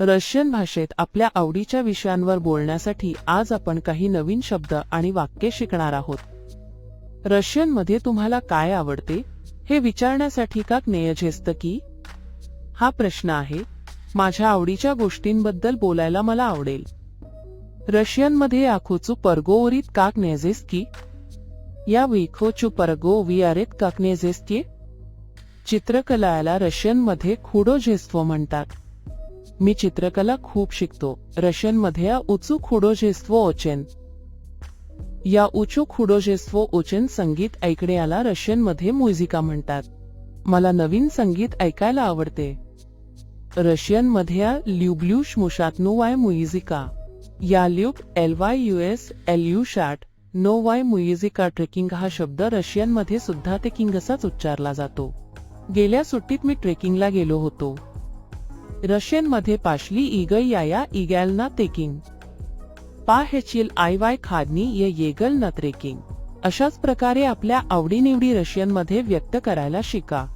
Russian भाषेत आपल्या आवडीच्या विषयांवर बोलण्यासाठी आज आपण काही नवीन शब्द आणि वाक्य शिकणार आहोत. रशियनमध्ये तुम्हाला काय आवडते हे विचारण्यासाठी का ज्ञेयझेस्त की? हा प्रश्न आहे. माझ्या आवडीच्या गोष्टींबद्दल बोलायला मला आवडेल. रशियनमध्ये आखोचू परगोवरीत काक की? या विखोचू परगो वियारेत की? चित्रकलाला रशियनमध्ये खुडोझेस्त्व म्हणतात. मी चित्रकला खूप शिकतो. रशियनमध्ये उचू खुडोजेस्व ओचेन. या उचू खुडोजेस्व ओचेन संगीत ऐकण्याला रशियनमध्ये म्युझिका म्हणतात. मला नवीन संगीत ऐकायला आवडते. रशियनमध्ये ल्युब्ल्युश मुशातनु वाय मुइझिका या ल्युक एल वाय यू एस एल यू शॅट नो वाय मुइझिका ट्रेकिंग हा शब्द रशियनमध्ये सुद्धा टेकिंग असाच उच्चारला जातो. गेल्या सुट्टीत मी ट्रेकिंगला गेलो होतो. रशियनमध्ये पाशली इगल याया इगॅलना तेकिंग पा हेचिल आय वाय खादनी ये येगल न त्रेकिंग अशाच प्रकारे आपल्या आवडीनिवडी रशियनमध्ये व्यक्त करायला शिका.